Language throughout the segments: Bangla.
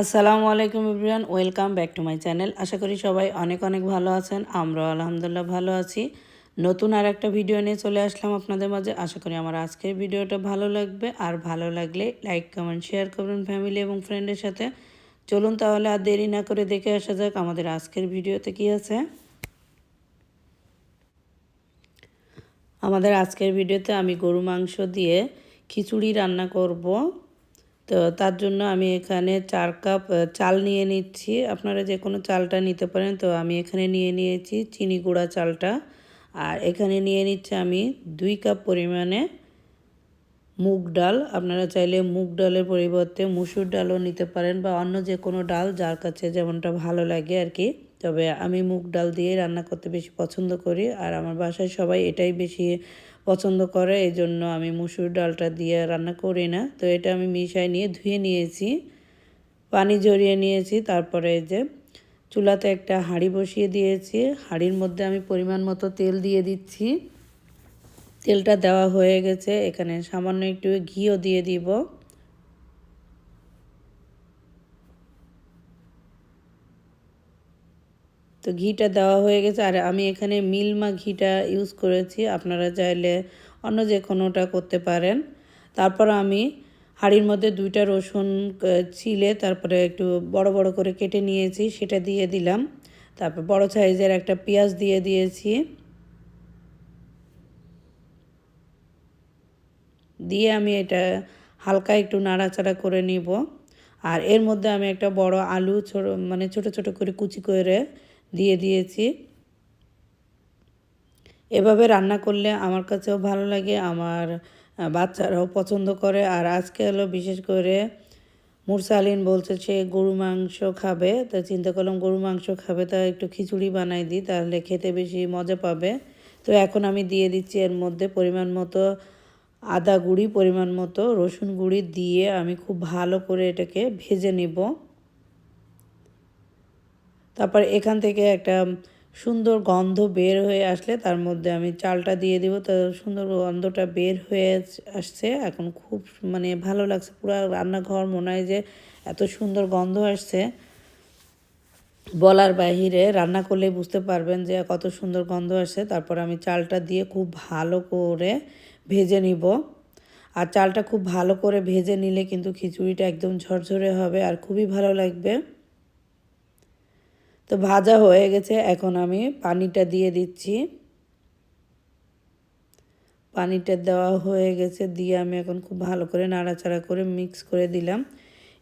আসসালামু আলাইকুম ইব্রিয়ান welcome back to my channel. আশা করি সবাই অনেক অনেক ভালো আছেন, আমরাও আলহামদুলিল্লাহ ভালো আছি। নতুন আর একটা ভিডিও নিয়ে চলে আসলাম আপনাদের মাঝে। আশা করি আমার আজকের ভিডিওটা ভালো লাগবে। আর ভালো লাগলে লাইক, কমেন্ট, শেয়ার করবেন ফ্যামিলি এবং ফ্রেন্ডের সাথে। চলুন তাহলে আর দেরি না করে দেখে আসা যাক আমাদের আজকের ভিডিওতে কি আছে। আমাদের আজকের ভিডিওতে আমি গরু মাংস দিয়ে খিচুড়ি রান্না করব। তো তার জন্য আমি এখানে চার কাপ চাল নিয়ে নিচ্ছি। আপনারা যে কোনো চালটা নিতে পারেন, তো আমি এখানে নিয়ে নিয়েছি চিনি গুঁড়া চালটা। আর এখানে নিয়ে নিচ্ছি আমি দুই কাপ পরিমাণে মুগ ডাল। আপনারা চাইলে মুগ ডালের পরিবর্তে মুসুর ডালও নিতে পারেন বা অন্য যে কোনো ডাল যার কাছে যেমনটা ভালো লাগে আর কি। তবে আমি মুগ ডাল দিয়ে রান্না করতে বেশি পছন্দ করি, আর আমার বাসায় সবাই এটাই বেশি পছন্দ করে, এই জন্য আমি মুসুর ডালটা দিয়ে রান্না করি না। তো এটা আমি মিশাই নিয়ে ধুয়ে নিয়েছি, পানি জড়িয়ে নিয়েছি। তারপরে এই যে চুলাতে একটা হাঁড়ি বসিয়ে দিয়েছি। হাঁড়ির মধ্যে আমি পরিমাণ মতো তেল দিয়ে দিচ্ছি। তেলটা দেওয়া হয়ে গেছে। এখানে সামান্য একটু ঘিও দিয়ে দিব। তো ঘিটা দেওয়া হয়ে গেছে। আর আমি এখানে মিলমা ঘিটা ইউজ করেছি। আপনারা চাইলে অন্য যে কোনোটা করতে পারেন। তারপর আমি হাঁড়ির মধ্যে দুইটা রসুন ছিলে তারপরে একটু বড় বড় করে কেটে নিয়েছি, সেটা দিয়ে দিলাম। তারপর বড় সাইজের একটা পেঁয়াজ দিয়ে দিয়েছি। দিয়ে আমি এটা হালকা একটু নাড়াচাড়া করে নিব। আর এর মধ্যে আমি একটা বড় আলু ছোট মানে ছোট ছোট করে কুচি করে দিয়ে দিয়েছি। এভাবে রান্না করলে আমার কাছেও ভালো লাগে, আমার বাচ্চারাও পছন্দ করে। আর আজকে হলো বিশেষ করে মুরসালিন বলছে সে গরু মাংস খাবে, তা চিন্তা করলাম গরু মাংস খাবে, তা একটু খিচুড়ি বানাই দিই, তাহলে খেতে বেশি মজা পাবে। তো এখন আমি দিয়ে দিচ্ছি এর মধ্যে পরিমাণ মতো আদা গুঁড়ি, পরিমাণ মতো রসুন গুঁড়ি দিয়ে আমি খুব ভালো করে এটাকে ভেজে নিব। তারপর এখান থেকে একটা সুন্দর গন্ধ বের হয়ে আসলে তার মধ্যে আমি চালটা দিয়ে দিব। তো সুন্দর গন্ধটা বের হয়ে আসছে। এখন খুব মানে ভালো লাগছে। পুরো রান্নাঘর মনে হয় যে এত সুন্দর গন্ধ আসছে। বলার বাহিরে রান্না করলে বুঝতে পারবেন যে কত সুন্দর গন্ধ আসছে। তারপর আমি চালটা দিয়ে খুব ভালো করে ভেজে নিব। আর চালটা খুব ভালো করে ভেজে নিলে কিন্তু খিচুড়িটা একদম ঝরঝরে হবে আর খুবই ভালো লাগবে। তো ভাজা হয়ে গেছে, এখন আমি পানিটা দিয়ে দিচ্ছি। পানিটা দেওয়া হয়ে গেছে, দিয়ে আমি এখন খুব ভালো করে নাড়াচাড়া করে মিক্স করে দিলাম।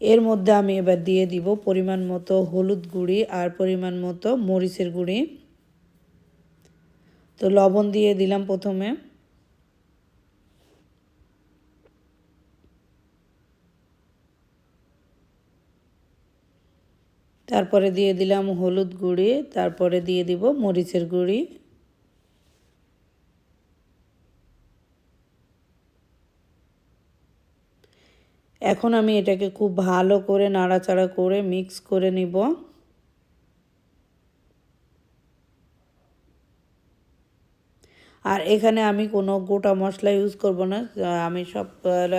এর মধ্যে আমি এবার দিয়ে দিব পরিমাণ মতো হলুদ গুঁড়ি আর পরিমাণ মতো মরিচের গুঁড়ি। তো লবণ দিয়ে দিলাম প্রথমে। তারপরে দিয়ে দিলাম হলুদ গুঁড়ি, তারপরে দিয়ে দিব মরিচের গুঁড়ি। এখন আমি এটাকে খুব ভালো করে নাড়াচাড়া করে মিক্স করে নিব। আর এখানে আমি কোনো গোটা মশলা ইউজ করব না আমি সব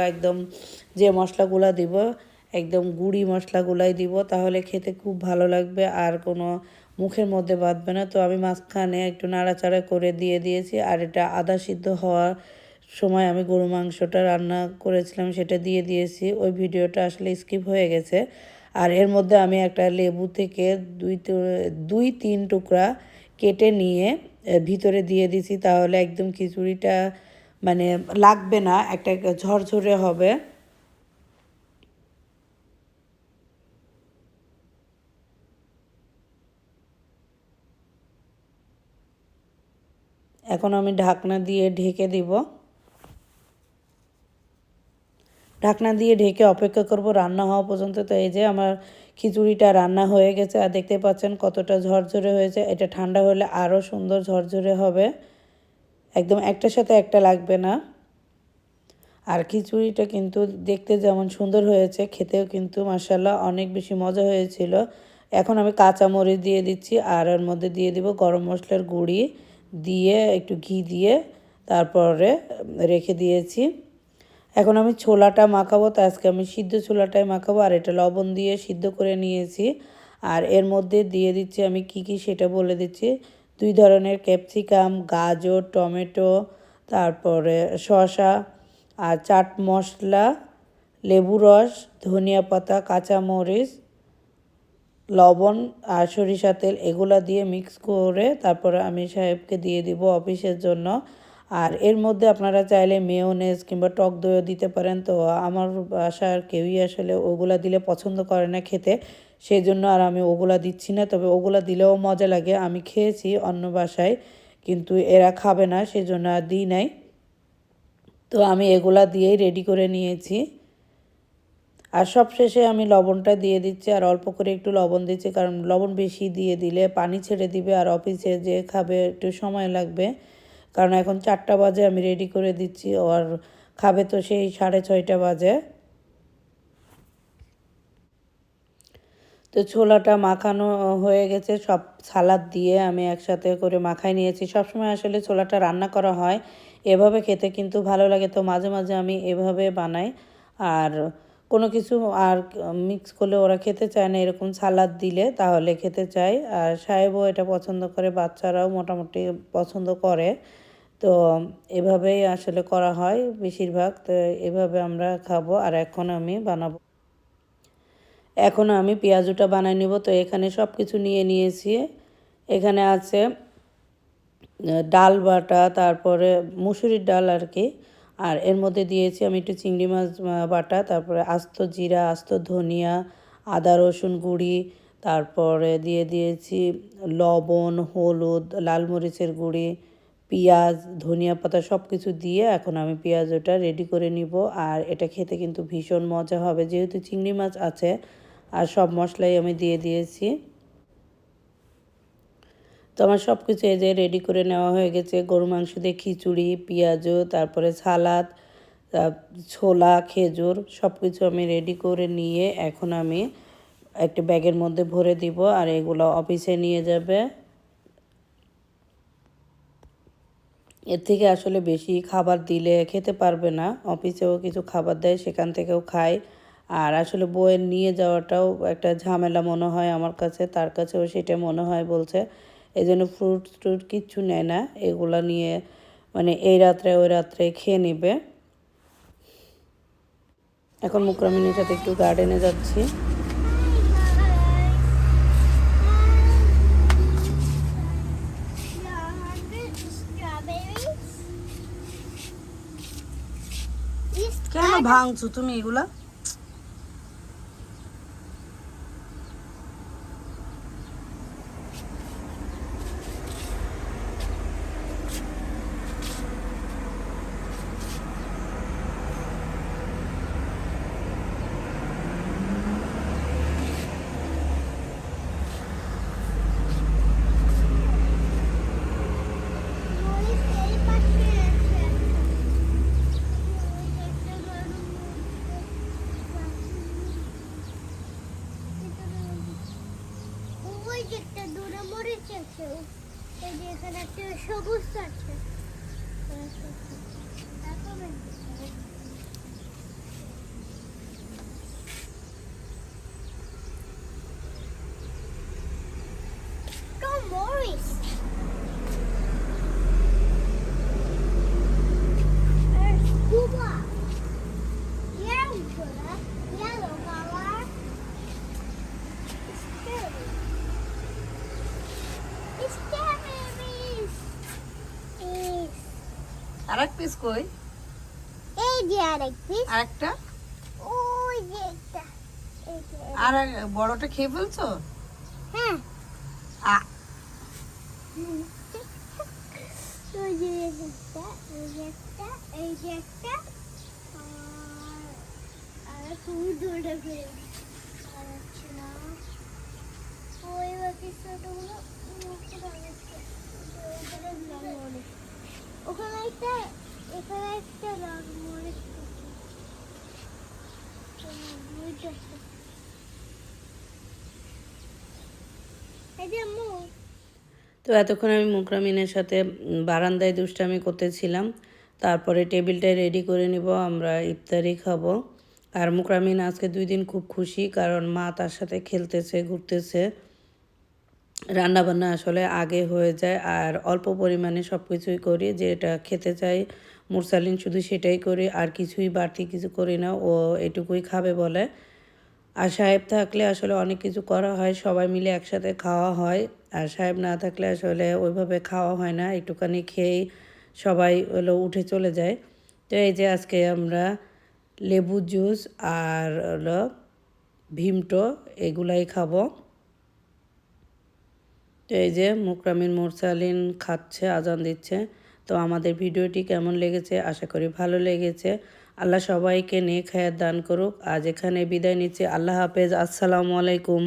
একদম যে মশলাগুলো দিব একদম গুঁড়ি মশলাগুলাই দিব, তাহলে খেতে খুব ভালো লাগবে আর কোনো মুখের মধ্যে বাঁধবে না। তো আমি মাঝখানে একটু নাড়াচাড়া করে দিয়ে দিয়েছি আর এটা আদা সিদ্ধ হওয়ার সময় আমি গরু মাংসটা রান্না করেছিলাম সেটা দিয়ে দিয়েছি। ওই ভিডিওটা আসলে স্কিপ হয়ে গেছে। আর এর মধ্যে আমি একটা লেবু থেকে দুই দুই তিন টুকরা কেটে নিয়ে ভিতরে দিয়ে দিছি, তাহলে একদম খিচুড়িটা মানে লাগবে না, একটা ঝরঝরে হবে। এখন আমি ঢাকনা দিয়ে ঢেকে দিব। ঢাকনা দিয়ে ঢেকে অপেক্ষা করব রান্না হওয়া পর্যন্ত। তো এই যে আমার খিচুড়িটা রান্না হয়ে গেছে আর দেখতে পাচ্ছেন কতটা ঝরঝরে হয়েছে। এটা ঠান্ডা হলে আরও সুন্দর ঝরঝরে হবে। একদম একটার সাথে একটা লাগবে না। আর খিচুড়িটা কিন্তু দেখতে যেমন সুন্দর হয়েছে, খেতেও কিন্তু মাসাল্লাহ অনেক বেশি মজা হয়েছিল। এখন আমি কাঁচা মরিচ দিয়ে দিচ্ছি আর ওর মধ্যে দিয়ে দিব গরম মশলার গুঁড়ি। দিয়ে, একটু ঘি দিয়ে তারপরে রেখে দিয়েছি। এখন আমি ছোলাটা মাখাবো, তো আজকে আমি সিদ্ধ ছোলাটাই মাখাবো, আর এটা লবণ দিয়ে সিদ্ধ করে নিয়েছি। আর এর মধ্যে দিয়ে দিচ্ছি আমি কি কি সেটা বলে দিচ্ছি। দুই ধরনের ক্যাপসিকাম, গাজর, টমেটো, তারপরে শসা আর চাট মশলা, লেবু রস, ধনিয়া পাতা, কাঁচামরিচ লবণ আর সরিষা তেল এগুলা দিয়ে মিক্স করে তারপরে আমি সাহেবকে দিয়ে দিব অফিসের জন্য। আর এর মধ্যে আপনারা চাইলে মেয়োনেজ কিংবা টক দইও দিতে পারেন। তো আমার বাসার কেউই আসলে ওগুলা দিলে পছন্দ করে না খেতে। সেই জন্য আর আমি ওগুলা দিচ্ছি না। তবে ওগুলা দিলেও মজা লাগে। আমি খেয়েছি অন্য বাসায়, কিন্তু এরা খাবে না, সেজন্য আর দিই নাই। তো আমি এগুলা দিয়েই রেডি করে নিয়েছি। আর সব শেষে আমি লবণটা দিয়ে দিচ্ছি আর অল্প করে একটু লবণ দিচ্ছি, কারণ লবণ বেশি দিয়ে দিলে পানি ছেড়ে দিবে আর অফিসে যে খাবে একটু সময় লাগবে। কারণ এখন চারটা বাজে, আমি রেডি করে দিচ্ছি আর খাবে তো সেই সাড়ে ছয়টা বাজে। তো ছোলাটা মাখানো হয়ে গেছে, সব সালাদ দিয়ে আমি একসাথে করে মাখাই নিয়েছি। সবসময় আসলে ছোলাটা রান্না করা হয়, এভাবে খেতে কিন্তু ভালো লাগে। তো মাঝে মাঝে আমি এভাবে বানাই। আর কোনো কিছু আর মিক্স করলে ওরা খেতে চায় না, এরকম সালাদ দিলে তাহলে খেতে চায়। আর সাহেবও এটা পছন্দ করে, বাচ্চারাও মোটামুটি পছন্দ করে। তো এভাবেই আসলে করা হয় বেশিরভাগ। তো এভাবে আমরা খাব আর এখন আমি বানাবো। এখন আমি পেঁয়াজুটা বানাই নিব। তো এখানে সব কিছু নিয়ে নিয়েছি। এখানে আছে ডাল বাটা, তারপরে মুসুরির ডাল আর কি। আর এর মধ্যে দিয়েছি আমি একটু চিংড়ি মাছ বাটা, তারপরে আস্ত জিরা, আস্ত ধনিয়া, আদা, রসুন গুঁড়ি, তারপরে দিয়ে দিয়েছি লবণ, হলুদ, লাল মরিচের গুঁড়ি, পেঁয়াজ, ধনিয়া পাতা সব কিছু দিয়ে এখন আমি পেঁয়াজ ওটা রেডি করে নিব। আর এটা খেতে কিন্তু ভীষণ মজা হবে, যেহেতু চিংড়ি মাছ আছে আর সব মশলাই আমি দিয়ে দিয়েছি। তো আমার সব কিছু এই যে রেডি করে নেওয়া হয়ে গেছে। গরু মাংস দিয়ে খিচুড়ি পেঁয়াজও তারপরে সালাদ ছোলা, খেজুর সব কিছু আমি রেডি করে নিয়ে এখন আমি একটা ব্যাগের মধ্যে ভরে দিব আর এগুলো অফিসে নিয়ে যাবে। এর থেকে আসলে বেশি খাবার দিলে খেতে পারবে না। অফিসেও কিছু খাবার দেয়, সেখান থেকেও খায়। আর আসলে বইয়ের নিয়ে যাওয়াটাও একটা ঝামেলা মনে হয় আমার কাছে, তার কাছেও সেটা মনে হয় বলছে। এই জন্য ফ্রুট ট্রুট কিচ্ছু নেয় না। এগুলা নিয়ে মানে এই রাত্রে ওই রাত্রে খেয়ে নেবে। এখন মুকরামিনীর সাথে একটু গার্ডেনে যাচ্ছি। কেন ভাঙছো তুমি এগুলা ওই যে একটা দূরে মরিচ আছে এই এখানে একটা সবুজ আছে। আর এক পিস কই? এই যে আরেক পিস আর একটা ওই যে একটা। আর বড়টা খেয়ে ফেলছো? হ্যাঁ। আ- ওই যে একটা ওই যে একটা এই যে একটা। আর আর খুবই দূরে ফেলে আর হচ্ছে না ওই বাকি ছোটগুলো ওখানে একটা, এখানে একটা তো এতক্ষণ আমি মুকরামিনের সাথে বারান্দায় দুষ্টামি করতেছিলাম। তারপরে টেবিলটাই রেডি করে নিব, আমরা ইফতারি খাব। আর মুকরামিন আজকে দুই দিন খুব খুশি, কারণ মা তার সাথে খেলতেছে, ঘুরতেছে। রান্নাবান্না আসলে আগে হয়ে যায় আর অল্প পরিমাণে সব কিছুই করি। যেটা খেতে চাই, মুরসালিন শুধু সেটাই করি, আর কিছুই বাড়তি কিছু করি না, ও এটুকুই খাবে বলে। আর সাহেব থাকলে আসলে অনেক কিছু করা হয়, সবাই মিলে একসাথে খাওয়া হয়। আর সাহেব না থাকলে আসলে ওইভাবে খাওয়া হয় না, একটুখানি খেয়েই সবাই হলো উঠে চলে যায়। তো এই যে আজকে আমরা লেবু জুস আর হলো ভীমটো এগুলাই খাব। তো এই যে মুকরামিন মুরসালিন খাচ্ছে, আজান দিচ্ছে। তো আমাদের ভিডিওটি কেমন লেগেছে? আশা করি ভালো লেগেছে। আল্লাহ সবাইকে নেক হায়াত দান করুক। আজ এখানে বিদায় নিচ্ছি। আল্লাহ হাফেজ। আসসালামু আলাইকুম।